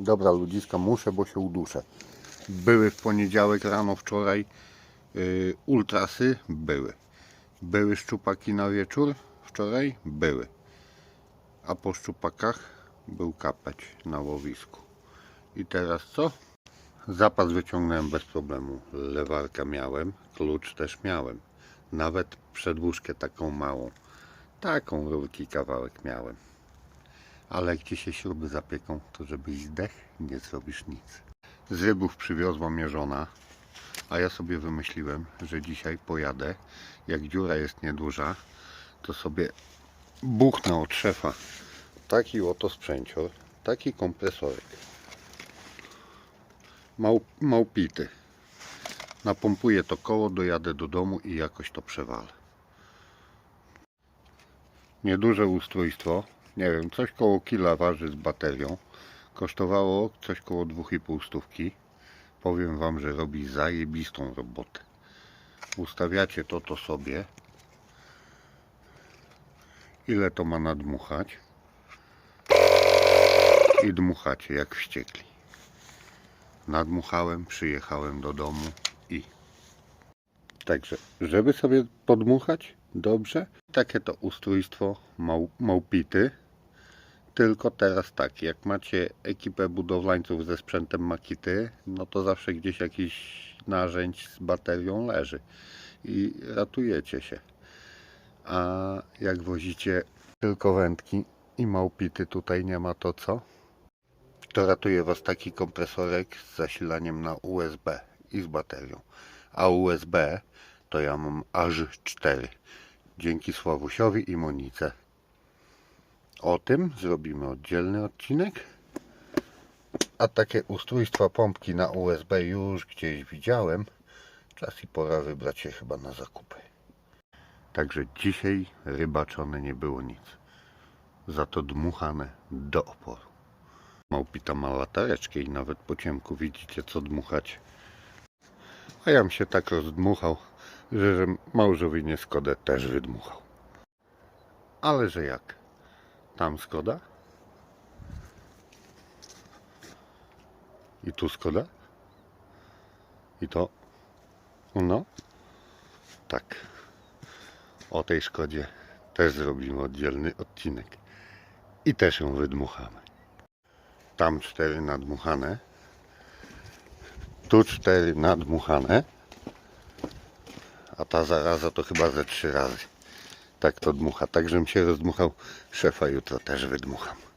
Dobra ludziska, muszę, bo się uduszę. Były w poniedziałek rano wczoraj yy, ultrasy? Były. Były szczupaki na wieczór? Wczoraj? Były. A po szczupakach był kapeć na łowisku. I teraz co? Zapas wyciągnąłem bez problemu. Lewarkę miałem, klucz też miałem. Nawet przedłużkę taką małą. Taką rurki kawałek miałem. Ale jak ci się śruby zapieką, to żebyś zdech, nie zrobisz nic. Z rybów przywiozła mnie żona, a ja sobie wymyśliłem, że dzisiaj pojadę, jak dziura jest nieduża, to sobie buchnę od szefa taki oto sprzęcior, taki kompresorek. Mał, małpity. Napompuję to koło, dojadę do domu i jakoś to przewalę. Nieduże ustrojstwo, nie wiem, coś koło kila waży z baterią. Kosztowało coś koło 2,5 stówki. Powiem Wam, że robi zajebistą robotę. Ustawiacie to to sobie. Ile to ma nadmuchać? I dmuchacie jak wściekli. Nadmuchałem, przyjechałem do domu i Także, żeby sobie podmuchać dobrze, takie to ustrojstwo mał, małpity. Tylko teraz tak, jak macie ekipę budowlańców ze sprzętem Makity, no to zawsze gdzieś jakiś narzędź z baterią leży i ratujecie się. A jak wozicie tylko wędki i małpity, tutaj nie ma to co, to ratuje Was taki kompresorek z zasilaniem na USB i z baterią. A USB to ja mam aż 4 dzięki Sławusiowi i Monice. O tym zrobimy oddzielny odcinek. A takie ustrojstwa pompki na USB już gdzieś widziałem. Czas i pora wybrać się chyba na zakupy. Także dzisiaj rybaczone nie było nic. Za to dmuchane do oporu. Małpita ma latareczkę i nawet po ciemku widzicie co dmuchać. A jam się tak rozdmuchał, że, że małżowi nie Skodę też wydmuchał. Ale że jak? Tam Skoda? I tu Skoda? I to? No? Tak. O tej Szkodzie też zrobimy oddzielny odcinek. I też ją wydmuchamy. Tam cztery nadmuchane. Tu cztery nadmuchane. A ta zaraza to chyba ze trzy razy. Tak to dmucha. Tak, żebym się rozdmuchał. Szefa jutro też wydmucham.